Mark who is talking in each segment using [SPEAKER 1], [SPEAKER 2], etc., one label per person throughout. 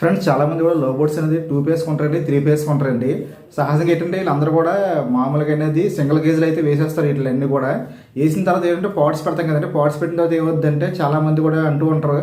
[SPEAKER 1] Friends చాలా మంది కూడా లో బోర్డ్స్ అనేది టూ పేస్ కొంటారండి త్రీ పేస్ కొంటారండి. సహజంగా ఏంటంటే వీళ్ళందరూ కూడా మామూలుగా అనేది సింగిల్ కేజీలు అయితే వేసేస్తారు వీటిలన్నీ కూడా. వేసిన తర్వాత ఏంటంటే పాట్స్ పెడతాం కదండి పాట్స్ పెట్టిన తర్వాత ఏమవుద్దంటే చాలా మంది కూడా అంటూ ఉంటారు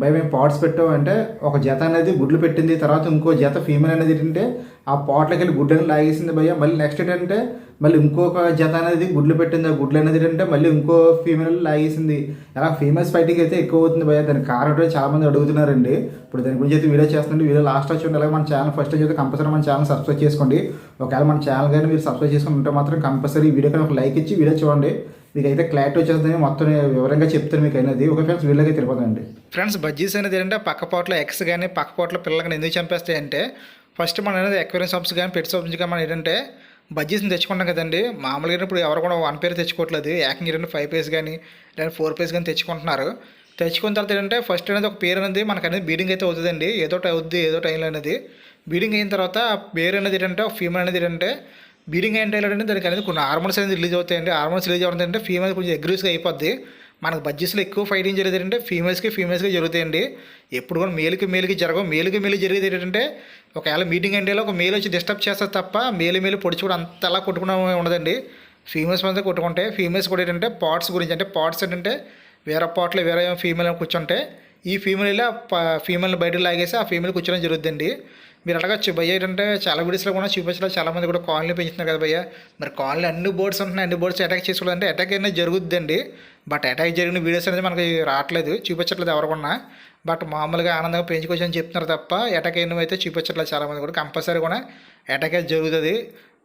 [SPEAKER 1] భయ మేము పాట్స్ పెట్టావు అంటే ఒక జత అనేది గుడ్లు పెట్టింది తర్వాత ఇంకో జత ఫీమేల్ అనేది ఏంటంటే ఆ పాట్లకి వెళ్ళి గుడ్డు అనేది లాగేసింది భయ్య. మళ్ళీ నెక్స్ట్ ఏంటంటే మళ్ళీ ఇంకొక జత అనేది గుడ్లు పెట్టింది ఆ గుడ్లు అనేది ఏంటంటే మళ్ళీ ఇంకో ఫీమేల్ లాగేసింది. అలా ఫీమేల్స్ ఫైటింగ్ అయితే ఎక్కువ అవుతుంది భయ్య? దానికి కారణం చాలామంది అడుగుతున్నారండి. ఇప్పుడు దాని గురించి అయితే వీడియో చేస్తుంటే వీడియో లాస్ట్ వచ్చి అలాగే మన ఛానల్ ఫస్ట్ అయితే కంపల్సరీ మన ఛానల్ సబ్స్క్రైబ్ చేసుకోండి. ఒకవేళ మన ఛానల్ కానీ మీరు సబ్స్క్రైబ్ చేసుకుంటే మాత్రం కంపల్సరీ వీడియో వీడియోకి ఒక లైక్ ఇచ్చి వీడియో చూడండి. మీకు అయితే క్లారిటీ వచ్చేస్తుంది మొత్తం వివరంగా చెప్తాను మీకు అనేది ఒక ఫ్రెండ్స్ వీళ్ళకి తెలిపోతుందండి.
[SPEAKER 2] ఫ్రెండ్స్ బజ్జీస్ అనేది ఏంటంటే పక్క పోట్లో ఎక్స్ కానీ పక్క పోట్లో పిల్లలు కానీ ఎందుకు చంపేస్తాయి అంటే ఫస్ట్ మనం అనేది ఎక్వేరియం షాప్స్ కానీ పెట్ షాప్స్ కానీ మనం ఏంటంటే బజ్జీస్ని తెచ్చుకుంటాం కదండి. మామూలుగా ఇప్పుడు ఎవరు కూడా వన్ పేరు తెచ్చుకోవట్లేదు. ఏకంగా ఏంటంటే ఫైవ్ పేస్ కానీ లేదంటే ఫోర్ పేస్ కానీ తెచ్చుకుంటున్నారు. తెచ్చుకున్న తర్వాత ఏంటంటే ఫస్ట్ అనేది ఒక పేరు అనేది మనకు అనేది బీడింగ్ అయితే అవుతుందండి. ఏదో అవుద్ది ఏదో టైంలో అనేది బీడింగ్ అయిన తర్వాత పేరు అనేది ఏంటంటే ఒక ఫీమేల్ అనేది ఏంటంటే బీడింగ్ అంటే ఏంటంటే దానికి అనేది కొన్ని హార్మోన్స్ అనేది రిలీజ్ అవుతాయండి. హార్మోన్స్ రిలీజ్ అవ్వడం అంటే ఫీమేల్ కొంచెం అగ్రెసివ్గా అయిపోద్ది. మనకు బడ్జెట్స్లో ఎక్కువ ఫైటింగ్ జరిగేది ఏంటంటే ఫీమేల్స్కి ఫీమేల్స్కి జరుగుతాయండి. ఎప్పుడు కూడా మేలుకి మేలుకి జరగవు. మేలుకి మేలు జరిగేది ఏంటంటే ఒకవేళ మీటింగ్ అంటే ఒక మేలు వచ్చి డిస్టర్బ్ చేస్తారు తప్ప మేలు మేలు పొడిచి కూడా అంతలా కొట్టుకునే ఉండదండి. ఫీమేల్స్ మీద కొట్టుకుంటే ఫీమేల్స్ కూడా ఏంటంటే పార్ట్స్ గురించి అంటే పార్ట్స్ ఏంటంటే వేరే పార్ట్లో వేరే ఫీమేల్ కూర్చుంటే ఈ ఫీమేల్ ఇలా ఫీమేల్ని బయటకు లాగేసి ఆ ఫీమేల్ కూర్చోడం జరుగుతుందండి మీరు అడగచ్చు భయ్య. ఏంటంటే చాలా వీడియోస్లో కూడా చూపించడం చాలామంది కూడా కాలనీ పెంచుతున్నారు కదా భయ్య. మరి కాలనీ అన్ని బోర్డ్స్ ఉంటున్నాయి. అన్ని బోర్డ్స్ అటాక్ చేసుకోవాలంటే అటాక్ అయినా జరుగుద్దండి. బట్ అటాక్ జరిగిన వీడియోస్ అనేది మనకి రావట్లేదు. చూపించట్లేదు ఎవరికన్నా. బట్ మామూలుగా ఆనందంగా పెంచుకోవచ్చు అని చెప్తున్నారు తప్ప అటాక్ అయినవి అయితే చూపించట్లేదు చాలామంది కూడా. కంపల్సరీ కూడా అటాక్ అయితే జరుగుతుంది.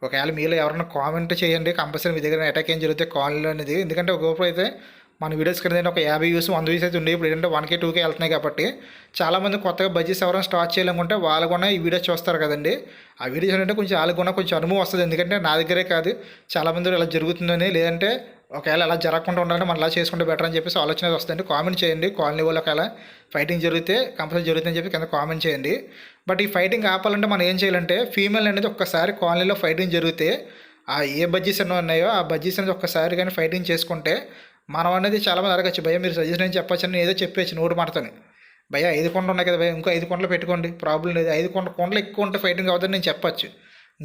[SPEAKER 2] ఒకవేళ మీలో ఎవరైనా కామెంట్ చేయండి. కంపల్సరీ మీ దగ్గర అటాక్ ఏం జరిగితే కాలనీ అనేది. ఎందుకంటే ఒకప్పుడు అయితే మన వీడియోస్ కింద ఒక యాభై వ్యూస్ వంద వ్యూస్ అయితే ఉండే ఇప్పుడు ఏంటంటే వన్ కే వెళ్తున్నాయి కాబట్టి చాలామంది కొత్తగా బడ్జెట్స్ ఎవరైనా స్టార్ట్ చేయాలనుకుంటే వాళ్ళు కూడా ఈ వీడియో చూస్తారు కదండి. ఆ వీడియోస్ అంటే కొంచెం వాళ్ళకు కూడా కొంచెం అనుభవం వస్తుంది. ఎందుకంటే నా దగ్గరే కాదు చాలామంది ఇలా జరుగుతుందని లేదంటే ఒకవేళ అలా జరగకుండా ఉండాలంటే మనం అలా చేసుకుంటే బెటర్ అని చెప్పేసి ఆలోచన వస్తుంది కామెంట్ చేయండి. కాలనీ వాళ్ళు ఒకవేళ ఫైటింగ్ జరిగితే కంపల్సరీ జరుగుతుందని చెప్పి కింద కామెంట్ చేయండి. బట్ ఈ ఫైటింగ్ ఆపాలంటే మనం ఏం చేయాలంటే ఫీమేల్ అనేది ఒక్కసారి కాలనీలో ఫైటింగ్ జరిగితే ఆ ఏ బడ్జెస్ ఎన్నో ఉన్నాయో ఆ బడ్జెస్ అనేది ఒక్కసారి కానీ ఫైటింగ్ చేసుకుంటే మనం అనేది చాలామంది అడగచ్చు భయ్య మీరు సజెషన్ ఏం చెప్పచ్చు అని ఏదో చెప్పేసి నోటు మాటతోని. భయ ఐదు కొండలు ఉన్నాయి కదా భయ్య ఇంకో ఐదు కొండలు పెట్టుకోండి ప్రాబ్లం లేదు. ఐదు కొండ కొండలు ఎక్కువ ఉంటే ఫైటింగ్ అవుతుందని నేను చెప్పచ్చు.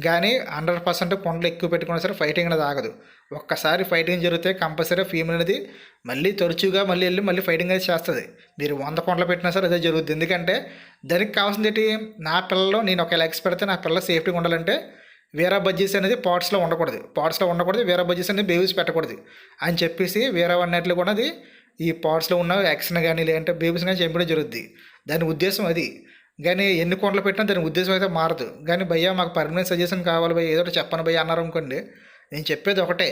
[SPEAKER 2] కానీ హండ్రెడ్ పర్సెంట్ కొండలు ఎక్కువ పెట్టుకున్నా సరే ఫైటింగ్ అనేది ఆగదు. ఒక్కసారి ఫైటింగ్ జరిగితే కంపల్సరీ ఫీమేల్ అనేది మళ్ళీ తరచుగా మళ్ళీ వెళ్ళి మళ్ళీ ఫైటింగ్ అనేది చేస్తుంది. మీరు వంద కొండలు పెట్టినా సరే అదే జరుగుతుంది ఎందుకంటే దానికి కావాల్సింది ఏంటి? నా పిల్లలు నేను ఒకవేళ ఎక్స్ పెడితే నా పిల్లలు సేఫ్టీగా ఉండాలంటే వేరే బజ్జీస్ అనేది పాట్స్లో ఉండకూడదు. పాట్స్లో ఉండకూడదు వేరే బజ్జీస్ అనేది బేబీస్ పెట్టకూడదు. అని చెప్పేసి వేరే అన్నట్లు కూడా అది ఈ పాట్స్లో ఉన్న యాక్సిన్ కానీ లేదంటే బేబీస్ కానీ చంపడం జరుగుద్ది. దాని ఉద్దేశం అది. కానీ ఎన్ని కొండలు పెట్టినా దాని ఉద్దేశం అయితే మారదు. కానీ భయ్యా మాకు పర్మనెంట్ సజెషన్ కావాలి భయ్య ఏదో చెప్పను భయ్య అన్నారు అనుకోండి నేను చెప్పేది ఒకటే.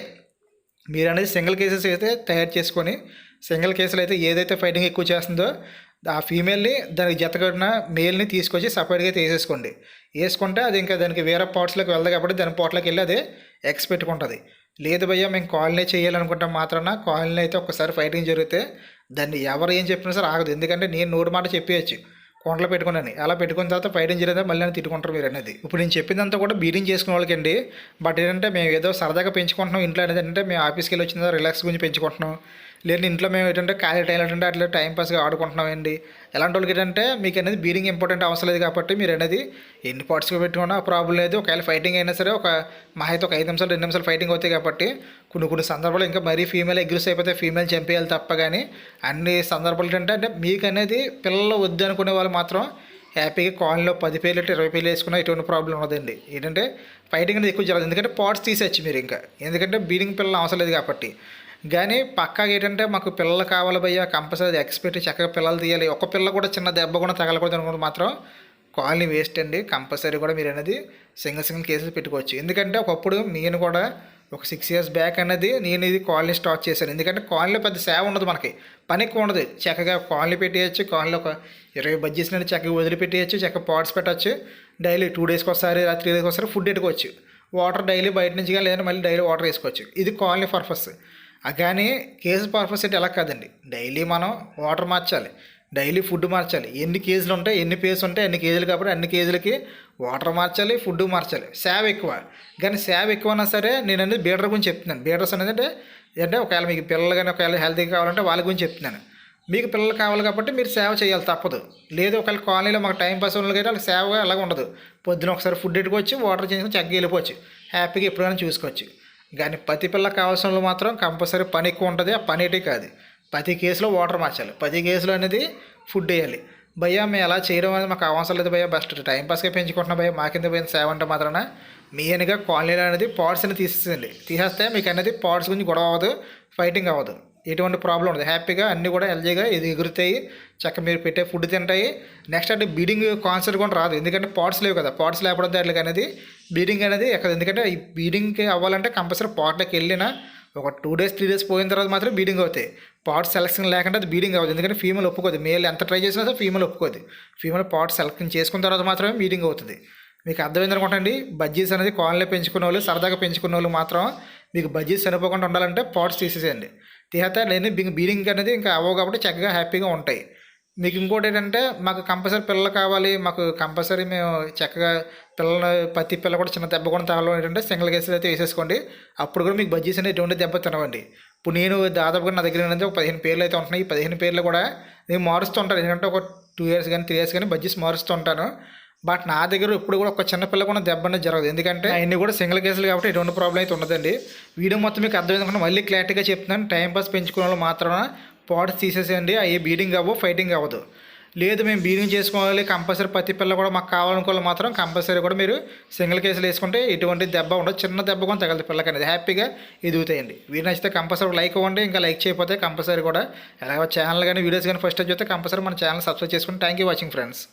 [SPEAKER 2] మీరు అనేది సింగిల్ కేసెస్ అయితే తయారు చేసుకొని సింగిల్ కేసులు అయితే ఏదైతే ఫైటింగ్ ఎక్కువ చేస్తుందో ఆ ఫీమేల్ని దానికి జతకడిన మేల్ని తీసుకొచ్చి సపరేట్గా తీసేసుకోండి. వేసుకుంటే అది ఇంకా దానికి వేరే పార్ట్స్లోకి వెళ్ళదు కాబట్టి దాని పాట్లోకి వెళ్ళి అదే ఎక్స్ పెట్టుకుంటుంది. లేదు భయ్యా మేము కాలనీ చేయాలనుకుంటాం మాత్రాన కాలనీ అయితే ఒక్కసారి ఫైటింగ్ జరిగితే దాన్ని ఎవరు ఏం చెప్పినా సరే ఆగదు. ఎందుకంటే నేను నోటి మాట చెప్పేయచ్చు. కొండలు పెట్టుకున్నాను. అలా పెట్టుకున్న తర్వాత ఫైటింగ్ జరిగితే మళ్ళీ నన్ను తిట్టుకుంటారు మీరు అనేది. ఇప్పుడు నేను చెప్పిందంతా కూడా బీడింగ్ చేసుకునే వాళ్ళకండి. బట్ ఏంటంటే మేము ఏదో సరదాగా పెంచుకుంటున్నాం. ఇంట్లో అనేది అంటే మేము ఆఫీస్కి వెళ్ళి వచ్చిన రిలాక్స్ గురించి పెంచుకుంటున్నాం. లేదు ఇంట్లో మేము ఏంటంటే ఖాళీ టైం ఏంటంటే అట్లా టైం పాస్గా ఆడుకుంటున్నామండి. ఎలాంటి వాళ్ళకి ఏంటంటే మీకు అనేది బీడింగ్ ఇంపార్టెంట్ అవసరం లేదు కాబట్టి మీరు అనేది ఎన్ని పార్ట్స్గా పెట్టుకున్నా ప్రాబ్లం లేదు. ఒకవేళ ఫైటింగ్ అయినా సరే ఒక మా అయితే ఒక ఐదు నిమిషాలు రెండు నిమిషాలు ఫైటింగ్ అవుతాయి కాబట్టి కొన్ని కొన్ని సందర్భాలు ఇంకా మరీ ఫీమేల్ అగ్రెస్ అయిపోతే ఫీమేల్ చంపేయాలి తప్ప కానీ అన్ని సందర్భాలు ఏంటంటే అంటే మీకు అనేది పిల్లలు వద్దు అనుకునే వాళ్ళు మాత్రం హ్యాపీగా కాలనీలో పది పేర్లు ఇట్లా ఇరవై పేర్లు వేసుకున్నా ఎటువంటి ప్రాబ్లం ఉండదండి. ఏంటంటే ఫైటింగ్ అనేది ఎక్కువ జరగదు. ఎందుకంటే పాట్స్ తీసేయచ్చు మీరు ఇంకా. ఎందుకంటే బీడింగ్ పిల్లలు అవసరం లేదు కాబట్టి. కానీ పక్కాగా ఏంటంటే మాకు పిల్లలు కావాలి భయ్యా కంపల్సరీ ఎక్స్పెక్ట్ చక్కగా పిల్లలు తీయాలి. ఒక పిల్ల కూడా చిన్న దెబ్బ కూడా తగలకూడదు అనుకుంటే మాత్రం కాలనీ వేస్ట్ అండి. కంపల్సరీ కూడా మీరు అనేది సింగిల్ సింగిల్ కేసులు పెట్టుకోవచ్చు. ఎందుకంటే ఒకప్పుడు నేను కూడా ఒక సిక్స్ ఇయర్స్ బ్యాక్ అనేది నేను ఇది కాలనీ స్టార్ట్ చేశాను. ఎందుకంటే కాలనీలో పెద్ద సేవ ఉండదు మనకి. పని ఎక్కువ ఉండదు. చక్కగా కాలనీ పెట్టేయచ్చు. కాలనీలో ఒక ఇరవై బడ్జెట్స్ నుండి చక్కగా వదిలిపెట్టేయచ్చు. చక్కగా పాట్స్ పెట్టచ్చు. డైలీ టూ డేస్కి ఒకసారి త్రీ డేస్కి ఒకసారి ఫుడ్ పెట్టుకోవచ్చు వాటర్ డైలీ బయట నుంచి కానీ లేదంటే మళ్ళీ డైలీ వాటర్ వేసుకోవచ్చు. ఇది కాలనీ పర్పస్ కానీ కేసు పర్పస్ అంటే ఎలా కాదండి. డైలీ మనం వాటర్ మార్చాలి. డైలీ ఫుడ్ మార్చాలి. ఎన్ని కేజీలు ఉంటాయి ఎన్ని పేస్ ఉంటాయి ఎన్ని కేజీలు కాబట్టి అన్ని కేజీలకి వాటర్ మార్చాలి ఫుడ్ మార్చాలి. సేవ ఎక్కువ. కానీ సేవ ఎక్కువ అన్నా సరే నేను అనేది బీడర్ గురించి చెప్తున్నాను. బీడర్స్ అనేది అంటే అంటే ఒకవేళ మీకు పిల్లలు కానీ ఒకవేళ హెల్తీగా కావాలంటే వాళ్ళ గురించి చెప్తున్నాను. మీకు పిల్లలు కావాలి కాబట్టి మీరు సేవ చేయాలి తప్పదు. లేదు ఒకవేళ కాలనీలో మాకు టైం పాస్ ఉన్న అయితే వాళ్ళకి సేవగా అలాగ ఉండదు. పొద్దున ఒకసారి ఫుడ్ ఎట్టుకోవచ్చు వాటర్ చేసుకుని చక్కగా వెళ్ళిపోవచ్చు. హ్యాపీగా ఎప్పుడైనా చూసుకోవచ్చు. కానీ పతి పిల్లకి కావాల్సిన మాత్రం కంపల్సరీ పని ఎక్కువ ఉంటుంది. ఆ పనిటి కాదు. పది కేసులో వాటర్ మార్చాలి. పది కేసులో అనేది ఫుడ్ వేయాలి. భయ్యా మేము ఎలా చేయడం అనేది మాకు అవసరం లేదు భయ్యా బెస్ట్. టైంపాస్గా పెంచుకుంటున్నా భయ్యా మాకింద పోయిన సేవ అంటే మాత్రాన మెయిన్గా కాలనీలో అనేది పాడ్స్ అనేది తీసేయండి తీసేస్తే మీకు అనేది పాడ్స్ గురించి గొడవ అవ్వదు ఫైటింగ్ అవ్వదు. ఎటువంటి ప్రాబ్లం ఉండదు. హ్యాపీగా అన్నీ కూడా ఎల్జీగా ఇది ఎగురుతాయి. చక్క మీరు పెట్టే ఫుడ్ తింటాయి. నెక్స్ట్ అంటే బీడింగ్ కాన్సెప్ట్ కూడా రాదు. ఎందుకంటే పాట్స్ లేవు కదా. పాట్స్ లేకపోవడం దాంట్లోకి అనేది బీడింగ్ అనేది ఎక్కడ ఎందుకంటే ఈ బీడింగ్కి అవ్వాలంటే కంపల్సరీ పాట్లోకి వెళ్ళిన ఒక టూ డేస్ త్రీ డేస్ పోయిన తర్వాత మాత్రం బీడింగ్ అవుతాయి. పాట్ సెలెక్షన్ లేకుండా అది బీడింగ్ అవుతుంది ఎందుకంటే ఫీమేల్ ఒప్పుకోదు. మేల్ ఎంత ట్రై చేసినా సరే ఫీమేల్ ఒప్పుకోదు. ఫీమేల్ పాట్ సెలెక్షన్ చేసుకున్న తర్వాత మాత్రమే బీడింగ్ అవుతుంది. మీకు అర్థమైంది అనుకుంటండి బజ్జీస్ అనేది కాలనీ పెంచుకునే వాళ్ళు సరదాగా పెంచుకున్న వాళ్ళు మాత్రం మీకు బజ్జీస్ చనిపోకుండా ఉండాలంటే పాట్స్ తీసేసేయండి. తీహత లేని బింగ్ బీడింగ్ అనేది ఇంకా అవ్వవు కాబట్టి చక్కగా హ్యాపీగా ఉంటాయి. మీకు ఇంకోటి ఏంటంటే మాకు కంపల్సరీ పిల్లలు కావాలి మాకు కంపల్సరీ మేము చక్కగా పిల్లలు ప్రతి పిల్ల కూడా చిన్న దెబ్బ కూడా తాగలం ఏంటంటే సింగిల్ కేసులు అయితే వేసేసుకోండి. అప్పుడు కూడా మీకు బజ్జీస్ అనేది ఎటువంటి దెబ్బ తినవండి. ఇప్పుడు నేను దాదాపుగా నా దగ్గర ఏంటంటే ఒక పదిహేను పేర్లు అయితే ఉంటున్నాయి. ఈ పదిహేను పేర్లు కూడా నేను మారుస్తూ ఉంటాను. ఎందుకంటే ఒక టూ ఇయర్స్ కానీ త్రీ ఇయర్స్ కానీ బజ్జీస్ మారుస్తూ ఉంటాను. బట్ నా దగ్గర ఇప్పుడు కూడా ఒక చిన్న పిల్ల కూడా దెబ్బ అనేది జరగదు. ఎందుకంటే అన్ని కూడా సింగిల్ కేసులు కాబట్టి ఎటువంటి ప్రాబ్లం అయితే ఉండదండి. వీడియో మొత్తం మీకు అర్థమైంది మళ్ళీ క్లారిటీగా చెప్తున్నాను. టైం పాస్ పెంచుకునే వాళ్ళు మాత్రమే పాడ్స్ తీసేసేయండి. అవి బీడింగ్ అవ్వవు ఫైటింగ్ అవ్వదు. లేదు మేము బీడింగ్ చేసుకోవాలి కంపల్సరీ ప్రతి పిల్ల కూడా మాకు కావాలనుకోవాలి మాత్రం కంపల్సరీ కూడా మీరు సింగిల్ కేసులు వేసుకుంటే ఎటువంటి దెబ్బ ఉండదు. చిన్న దెబ్బ కూడా తగలదు పిల్లకి అనేది. హ్యాపీగా ఎదుగుతాయండి వీడియో నచ్చితే కంపల్సరీ లైక్ ఇవ్వండి. ఇంకా లైక్ చేయకపోతే కంపల్సరీ కూడా ఎలాగో ఛానల్ కానీ వీడియోస్ కానీ ఫస్ట్ చూస్తే కంపల్సరీ మన ఛానల్ సబ్స్క్రైబ్ చేసుకుని. Thank you watching friends